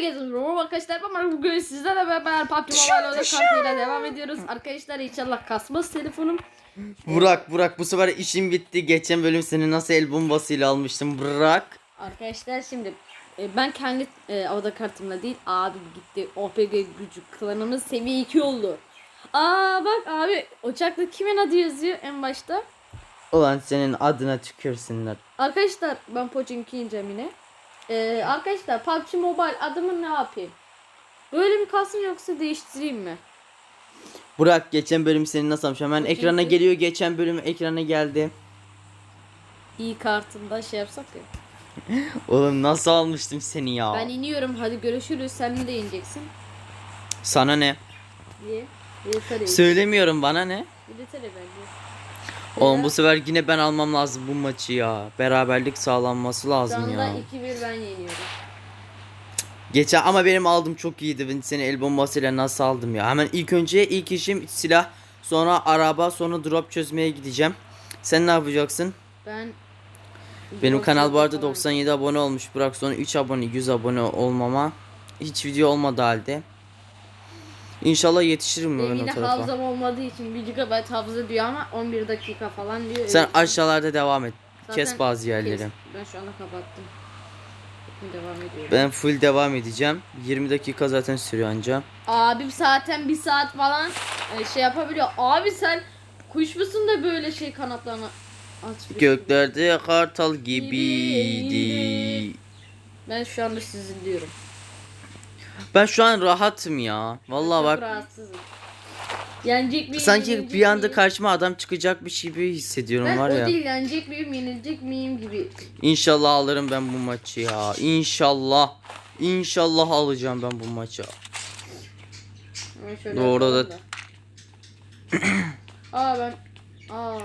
geziyoruz. Merhaba arkadaşlar ben bugün sizlerle beraber PUBG Mobile Oda kartıyla devam ediyoruz. Arkadaşlar inşallah kasmaz telefonum. Burak Burak bu sefer işim bitti. Geçen bölüm seni nasıl el bombasıyla almıştım. Burak. Arkadaşlar şimdi e, ben kendi e, oda kartımla değil abi gitti OPG gücü klanımız seviye 2 oldu. Aa bak abi uçakta kimin adı yazıyor en başta? Ulan senin adına tükürsünler. Arkadaşlar ben Pochinki ineceğim yine. Ee, arkadaşlar PUBG Mobile adımı ne yapayım? Böyle mi kalsın yoksa değiştireyim mi? Burak geçen bölüm seni nasıl almış? Hemen Bakayım ekrana geliyor. Geçen bölüm ekrana geldi. İyi kartında şey yapsak ya. Oğlum nasıl almıştım seni ya? Ben iniyorum hadi görüşürüz sen de ineceksin. Sana ne? Yeter Söylemiyorum bana ne? Yeter bence. Oğlum bu sefer yine ben almam lazım bu maçı ya. Beraberlik sağlanması lazım anda ya. 2-1 ben yeniyorum. Geçen ama benim aldım çok iyiydi. Ben seni el bombasıyla nasıl aldım ya. Hemen ilk önce ilk işim silah, sonra araba, sonra drop çözmeye gideceğim. Sen ne yapacaksın? Ben Benim kanal bu arada falan. 97 abone olmuş. Burak sonra 3 abone 100 abone olmama. Hiç video olmadı halde. İnşallah yetişirim Benim ben o yine tarafa. hafızam olmadığı için 1 GB hafıza diyor ama 11 dakika falan diyor. Sen Öyle- aşağılarda devam et. Zaten Kes bazı yerleri. kes. Ben şu anda kapattım. Devam ediyorum. Ben full devam edeceğim. 20 dakika zaten sürüyor anca. Abim zaten bir saat falan e, şey yapabiliyor. Abi sen kuş musun da böyle şey kanatlarını açmış. Göklerde kartal gibiydi. Ben şu anda sizi diyorum. Ben şu an rahatım ya. Vallahi Çok bak rahatsızım. Yenecek miyim? sanki yenilecek bir anda miyim? karşıma adam çıkacakmış gibi hissediyorum ben var o ya. değil yenecek miyim yenilecek miyim gibi. İnşallah alırım ben bu maçı ya. İnşallah. İnşallah alacağım ben bu maçı. Ama şöyle Doğru yapalım da- Aa ben Aa.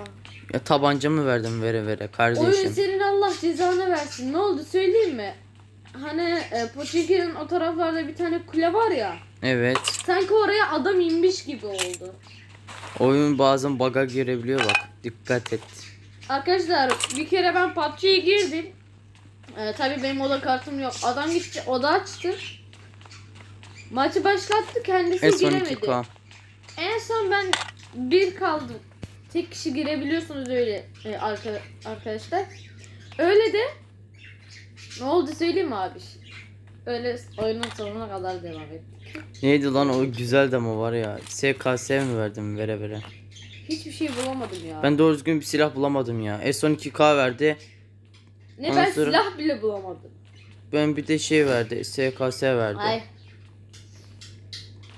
Ya tabancamı verdim vere vere Oyun kardeşim. senin Allah cezanı versin. Ne oldu söyleyeyim mi? Hani e, Pochinki'nin o taraflarda bir tane kule var ya. Evet. Sanki oraya adam inmiş gibi oldu. Oyun bazen bug'a girebiliyor bak. Dikkat et. Arkadaşlar bir kere ben PUBG'ye girdim. Ee, tabii benim oda kartım yok. Adam gitti oda açtı. Maçı başlattı kendisi giremedi. S12K. En son ben bir kaldım. Tek kişi girebiliyorsunuz öyle e, arka- arkadaşlar. Öyle de ne oldu söyleyeyim mi abi? Öyle oyunun sonuna kadar devam ettik. Neydi lan o güzel demo var ya. SKS mi verdim vere vere. Hiçbir şey bulamadım ya. Ben doğru düzgün bir silah bulamadım ya. S12K verdi. ne ondan ben sonra- silah bile bulamadım. Ben bir de şey verdi. SKS verdi. Ay.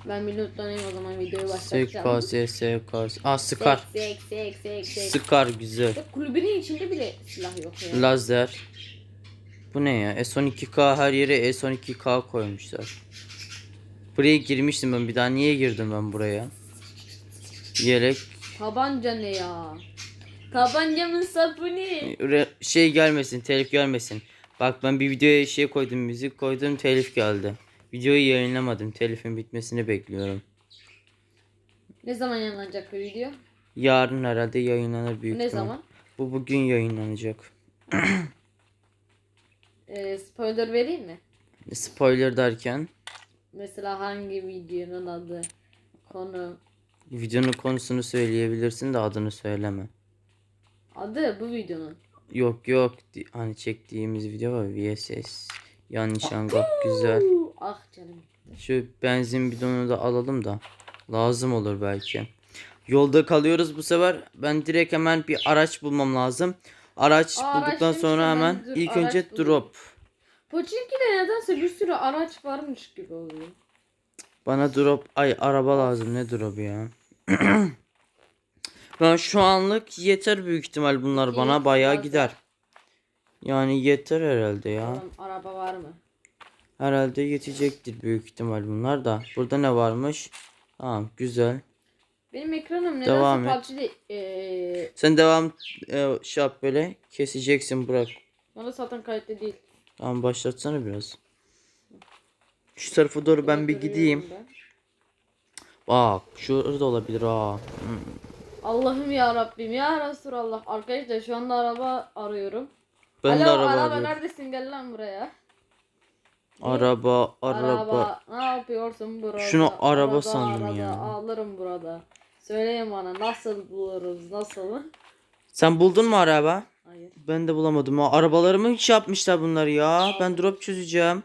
Ben bir lootlanayım o zaman videoyu başlatacağım. SKS SKS. Aa Scar. Sek sek sek sek. Scar güzel. Kulübünün içinde bile silah yok ya. Lazer. Bu ne ya? S12K her yere S12K koymuşlar. Buraya girmiştim ben bir daha niye girdim ben buraya? Yelek Tabanca ne ya? Tabancamın sapını. Re- şey gelmesin telif gelmesin. Bak ben bir videoya şey koydum müzik koydum telif geldi. Videoyu yayınlamadım telifin bitmesini bekliyorum. Ne zaman yayınlanacak bu video? Yarın herhalde yayınlanır büyük Ne ihtimal. zaman? Bu bugün yayınlanacak. Ee, spoiler vereyim mi? Spoiler derken Mesela hangi videonun adı, konu, videonun konusunu söyleyebilirsin de adını söyleme. adı bu videonun. Yok yok hani çektiğimiz video var VSS. Yan nişangah güzel. Ah canım. Şu benzin bidonunu da alalım da lazım olur belki. Yolda kalıyoruz bu sefer. Ben direkt hemen bir araç bulmam lazım. Araç Aa, bulduktan sonra hemen dur, ilk araç önce bulayım. drop. Pochinki'de nedense bir sürü araç varmış gibi oluyor. Bana drop ay araba lazım ne drop ya. ben şu anlık yeter büyük ihtimal bunlar bana bayağı gider. Yani yeter herhalde ya. Bakalım araba var mı? Herhalde yetecektir büyük ihtimal bunlar da. Burada ne varmış? Tamam güzel. Benim ekranım Devam nedense et. PUBG'de ee, Sen devam e, şey yap böyle. Keseceksin bırak. bana zaten kayıtlı değil. Tamam başlatsana biraz. Şu tarafa doğru ben bir gideyim. ben. Bak şurada olabilir ha. Allah'ım ya Rabbim ya Resulallah. Arkadaşlar şu anda araba arıyorum. Ben Alo de araba araba arıyorum. neredesin gel lan buraya. Araba, araba. Ne yapıyorsun burada? Şunu araba sandım arada, ya. Alırım burada. Söyleyin bana nasıl buluruz nasıl? Sen buldun mu araba? Hayır. Ben de bulamadım. Ha, arabalarımı hiç yapmışlar bunlar ya. Ben drop çözeceğim.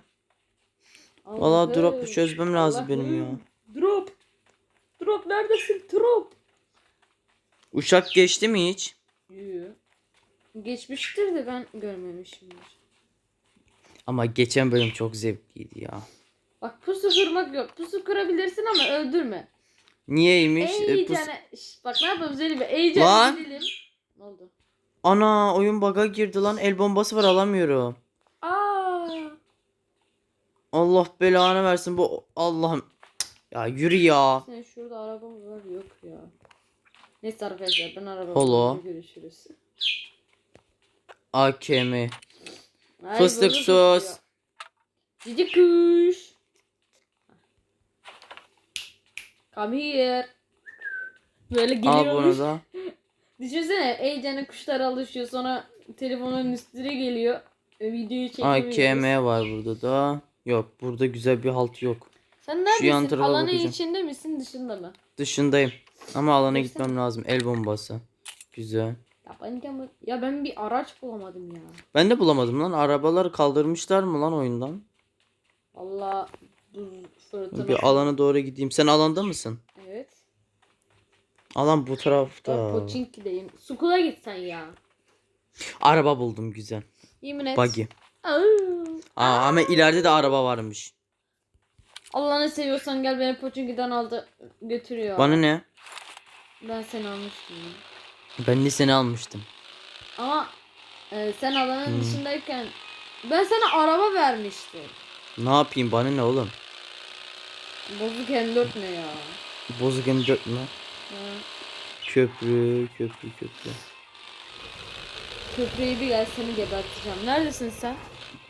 Valla drop çözmem lazım benim ya. Drop. Drop neredesin? Drop. Uçak geçti mi hiç? Yoo. Geçmiştir de ben görmemişimdir. Ama geçen bölüm çok zevkliydi ya. Bak pusu kırmak yok. Pusu kırabilirsin ama öldürme. Niyeymiş? E, Eycene. Şşt, bak ne yapalım Zeynep? Eycene Lan. gidelim. Ne oldu? Ana oyun bug'a girdi lan. El bombası var alamıyorum. Aa. Allah belanı versin bu Allah'ım. Cık, Ya yürü ya. Sen şurada arabamız var yok ya. Neyse arkadaşlar ben arabamla Holo. görüşürüz. AKM. Ay, Fıstık sos. tutuyor. Cici kuş. Come here. Böyle Al geliyormuş. bunu da. Düşünsene Eycen'e kuşlar alışıyor sonra telefonun üstüne geliyor. E, videoyu çekemiyoruz. AKM var burada da. Yok burada güzel bir halt yok. Sen yan neredesin? tarafa Alanın bakacağım. içinde misin dışında mı? Dışındayım. Ama alana gitmem lazım. El bombası. Güzel. Ya ben, de- ya ben bir araç bulamadım ya. Ben de bulamadım lan. Arabaları kaldırmışlar mı lan oyundan? Buz fırtına. Bir alana doğru gideyim. Sen alanda mısın? Evet. Alan bu Ben tarafta. Poçinki'deyim. Sukula gitsen ya. Araba buldum güzel. Yemin et. Buggy. Aa. Aa, ama ileride de araba varmış. Allah'ını seviyorsan gel beni Poçinki'den aldı götürüyor. Bana ne? Ben seni almıştım. ya. Ben de seni almıştım. Ama e, sen alanın Hmm. dışındayken ben sana araba vermiştim. Ne yapayım bana ne oğlum? Bozuk M4 ne ya? Bozuk M4 mü? Ha. Köprü, köprü, köprü. Köprüyü bir gel seni geberteceğim. Neredesin sen?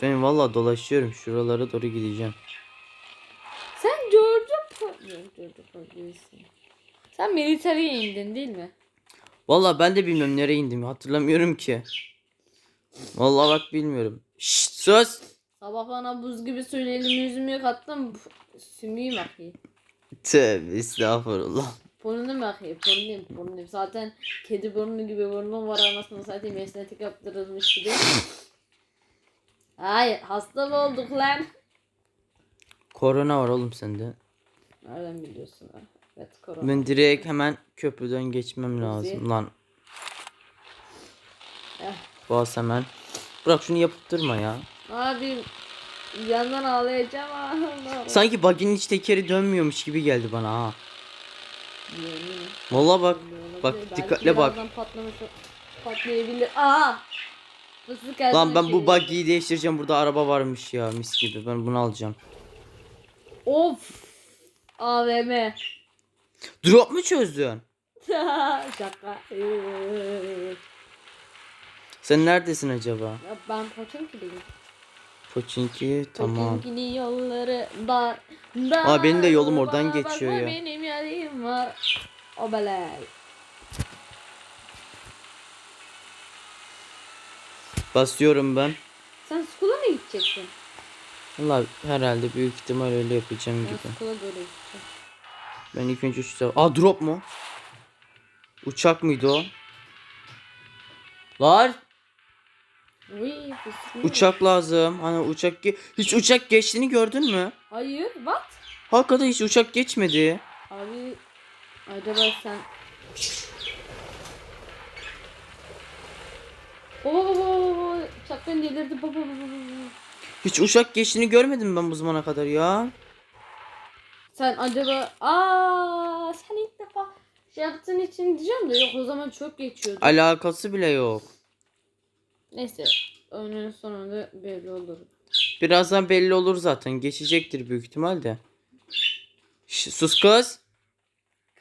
Ben valla dolaşıyorum. Şuralara doğru gideceğim. Sen Georgia Georgia. Sen military'e indin değil mi? Valla ben de bilmiyorum nereye indim. Hatırlamıyorum ki. Valla bak bilmiyorum. Şşt sus. Sabah bana buz gibi suyla elimi yüzümü yıkattım. Sümüğü bakayım. Tövbe estağfurullah. Burnunu bakayım. Burnuyum burnuyum. Zaten kedi burnu gibi burnum var anasını zaten estetik yaptırılmış gibi. Hayır hasta mı olduk lan? Korona var oğlum sende. Nereden biliyorsun ha? Evet korona. Ben direkt hemen köprüden geçmem lazım lan. Eh. Bas hemen. Bırak şunu yapıp durma ya. Abi bir yandan ağlayacağım ha. Sanki bug'in hiç tekeri dönmüyormuş gibi geldi bana ha. Valla bak. Bak, Belki dikkatle bak. patlayabilir. Aa! Fıstık Lan ben bu buggy'yi değiştireceğim. Burada araba varmış ya mis gibi. Ben bunu alacağım. Of! AVM. Drop mu çözdün? Şaka. Sen neredesin acaba? Ya ben Poçinki'deyim. Poçinki tamam. Poçinki'nin yolları dar. dar. Aa, benim de yolum oradan Bana geçiyor bakma, ya. Benim yerim var. O belay. Basıyorum ben. Sen skula mı gideceksin? Valla herhalde büyük ihtimal öyle yapacağım Ben gibi. skula böyle gideceğim. Ben ilk önce şu. Aa drop mu? Uçak mıydı o? Fıstık. Uçak lazım. Hani uçak ge- hiç uçak geçtiğini gördün mü? Hayır, what? Hakikaten hiç uçak geçmedi. Abi acaba sen Oo, uçak beni delirdi. Baba, baba, baba. Hiç uçak geçtiğini görmedim ben bu zamana kadar ya. Sen acaba aa sen ilk defa şey yaptığın için diyeceğim de yok o zaman çok geçiyordu. Alakası bile yok. Neyse oyunun sonunda belli olur. Birazdan belli olur zaten. Geçecektir büyük ihtimalle. Şş, sus kız.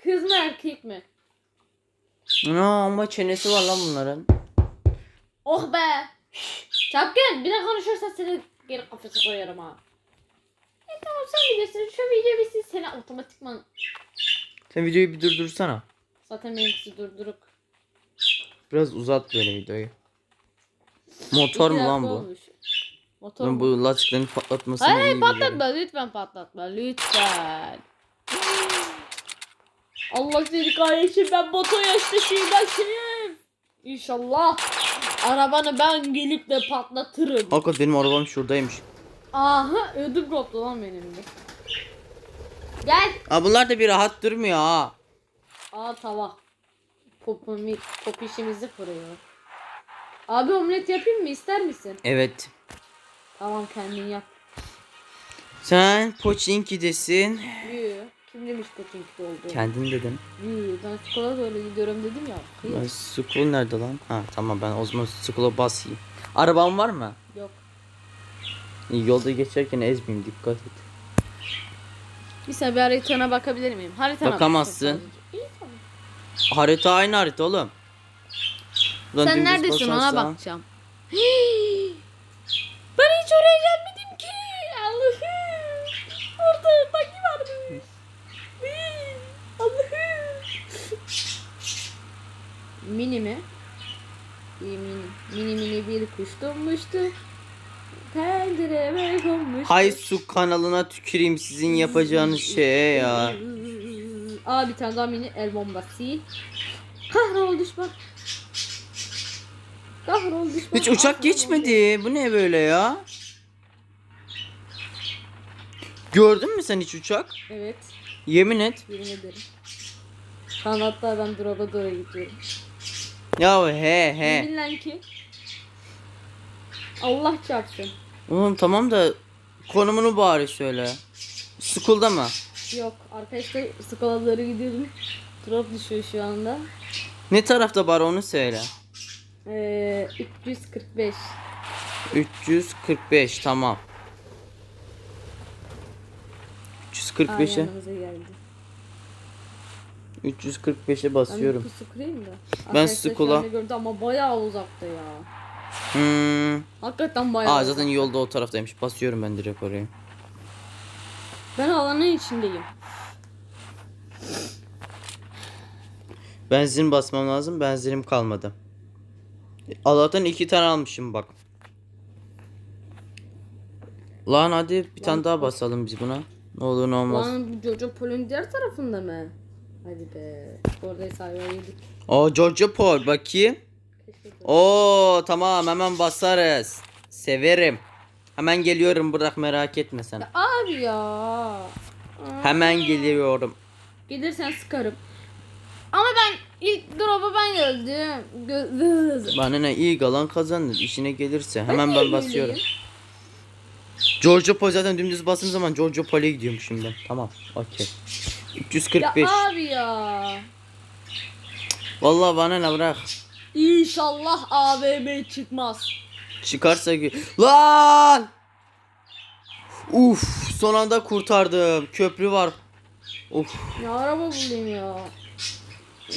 Kız mı erkek mi? Ana ama çenesi var lan bunların. Oh be! Çapkın bir de konuşursan seni geri kafese koyarım ha. E tamam sen bilirsin şu video bitsin seni otomatikman Sen videoyu bir durdursana. zaten benimkisi durduruk. Biraz uzat böyle videoyu. Motor mu lan bu? olmuş. Motor Ben mu? bu lastiklerin patlatmasını Hayır hayır patlatma lütfen patlatma lütfen. Allah seni kahretsin ben boto yaştaşıyım ben şeyim. İnşallah arabanı ben gelip de patlatırım. Hakikat benim arabam şuradaymış. Aha ödüm koptu lan benim de. Gel. Aa, bunlar da bir rahat durmuyor ha. Aa tava. Popimi, pop işimizi kuruyor. Abi omlet yapayım mı ister misin? Evet. Tamam kendin yap. Sen Poçinki'desin. Yürü. Kim demiş Pochinki'de oldu? Kendin dedin. Yürü. Ben skora doğru gidiyorum dedim ya. Hayır. Ben school nerede lan? Ha tamam ben o zaman school'a basayım. Araban var mı? Yok. İyi, Yolda geçerken ezmeyeyim dikkat et. Bir saniye bir haritana bakabilir miyim? Haritana bak. Bakamazsın. İyi tamam. Harita aynı harita oğlum. Ulan Sen dümdüz neredesin ona basarsan- bakacağım. ben hiç oraya gelmedim ki. Allah'ım. Orada bagi varmış. Hii, Allah'ım. Mini mi? İyi mini. Mini mini bir kuş donmuştu. Pencereme konmuştu. Hay su kanalına tüküreyim sizin yapacağınız şeye ya. Aa bir tane daha mini el bombası. Kahrol düşman. Kahrol düşman. Hiç uçak geçmedi. Bu ne böyle ya? Gördün mü sen hiç uçak? Evet. Yemin et. Yemin ederim. Şu an hatta ben drop'a doğru gidiyorum. Ya he he. Yemin lan ki. Allah çarpsın. Oğlum tamam da konumunu bari söyle. School'da mı? Yok arkadaşlar skala doğru gidiyordum. Drop düşüyor şu anda. Ne tarafta bari onu söyle. Ee, 345. 345 tamam. Aa, 345'e yanımıza geldi. 345'e Ben basıyorum. bir pusu kurayım da. Ben Skola- anda gördü ama bayağı uzakta ya. Hmm. Hakikaten bayağı Aa zaten uzakta. yolda o taraftaymış. Basıyorum ben direkt oraya. Ben alanın içindeyim. Benzin basmam lazım. Benzinim kalmadı. Allah'tan iki tane almışım bak. Lan hadi bir tane daha basalım biz buna. Ne olur ne olmaz. Lan bu Jojo Pol'ün diğer tarafında mı? Hadi be. Orada sayfa yedik. O Georgia Paul bakayım. Oo tamam hemen basarız. Severim. Hemen geliyorum bırak merak etme sen. Ya abi ya. Hemen geliyorum. Gelirsen sıkarım. Ama ben ilk drop'a ben geldim. Gö- Bana ne iyi galan kazanır işine gelirse. Hemen niye ben basıyorum. Georgia Paul zaten dümdüz bastığım zaman Georgia Paul'e gidiyormuşum ben. Tamam okey. Ya 345. abi ya. Vallahi bana ne bırak. İnşallah AVM çıkmaz. Çıkarsa gö- Lan! Uf son anda kurtardım. Köprü var. Uf. Ya araba bulayım ya.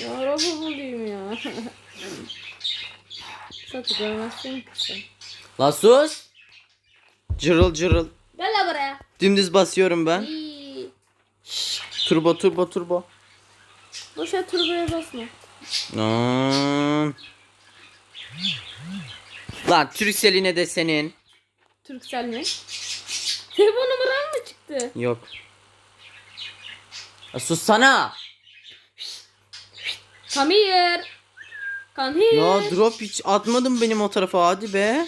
Ya araba bulayım ya. Satı görmezsin ki sen. La sus. Cırıl cırıl. Gel la buraya. Dümdüz basıyorum ben. İyi. Turbo turbo turbo. Boşa turboya basma. Lan. Lan Türkcell'ine de senin. Türksel mi? Telefon numaran mı çıktı? Yok. Ya sussana. Come here. Come here. Ya drop hiç atmadım benim o tarafa hadi be.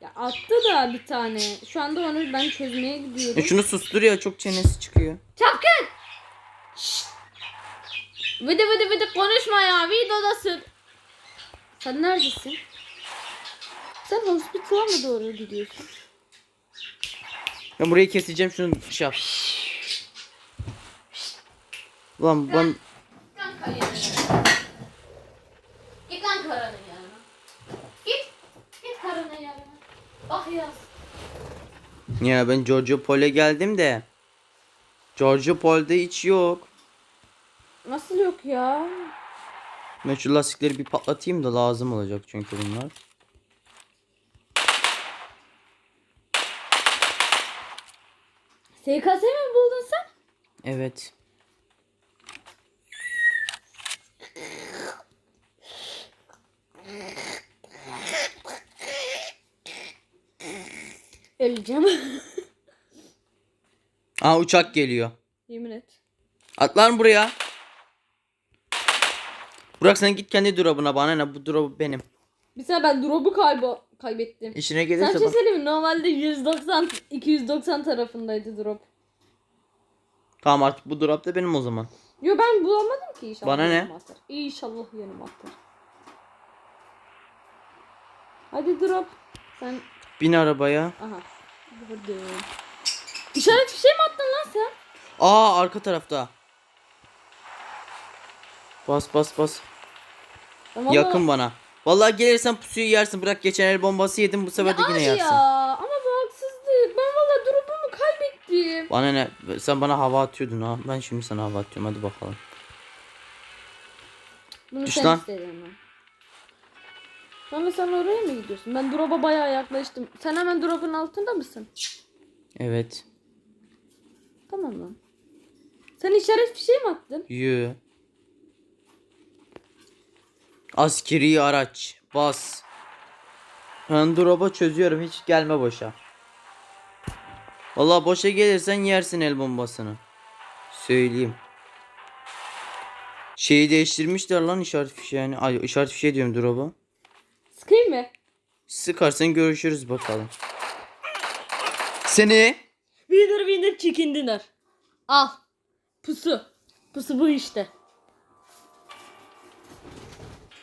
Ya attı da bir tane. Şu anda onu ben çözmeye gidiyorum. şunu sustur ya çok çenesi çıkıyor. Çapkın! Şşt! Vıdı vıdı vıdı konuşma ya. Videodasın. Sen neredesin? Sen hospital'a mı doğru gidiyorsun? Ben burayı keseceğim şunu şey yap. Lan ben Git lan kayanın Git lan karının yanına. Git. Git karının yanına. Bak yaz. ya ben Giorgio Pol'e geldim de Giorgio Pol'de hiç yok. Nasıl yok ya? Ben şu lastikleri bir patlatayım da lazım olacak çünkü bunlar. SKS mi buldun sen? Evet. Öleceğim. Aa uçak geliyor. Yemin et. Atlar buraya. Burak sen git kendi drop'una bana ne bu drop benim. Bir sene ben drop'u kaybo kaybettim. İşine Sen gelirse şey bak. söyleyeyim mi? Normalde 190 290 tarafındaydı drop. Tamam artık bu drop da benim o zaman. Yo ben bulamadım ki inşallah. Bana ne? atar. İnşallah yanıma atar. Hadi drop. Sen Bin arabaya. aha. Gördüm. İşaret bir şey mi attın lan sen? Aa arka tarafta. Bas bas bas. Vallahi- Yakın bana. Vallahi gelirsen pusuyu yersin. Bırak geçen el bombası yedim bu sefer de Ya yine abi yersin. ya ama bu haksızlık. Ben valla drop'umu kaybettim. Bana ne? Sen bana hava atıyordun ha. Ben şimdi sana hava atıyorum. Hadi bakalım. Bunu Düş sen istedin lan. Sonra sen oraya mı gidiyorsun? Ben drop'a bayağı yaklaştım. Sen hemen drop'un altında mısın? Evet. Tamam lan. Sen işaret bir şey mi attın? Yü. Askeri araç. Bas. Ben drop'a çözüyorum. Hiç gelme boşa. Vallahi boşa gelirsen yersin el bombasını. Söyleyeyim. Şeyi değiştirmişler lan işaret fişeğini. Ay işaret fişeği diyorum drop'a. Sıkarsan görüşürüz bakalım. Seni Winner winner chicken dinner. Al. Pusu. Pusu bu işte.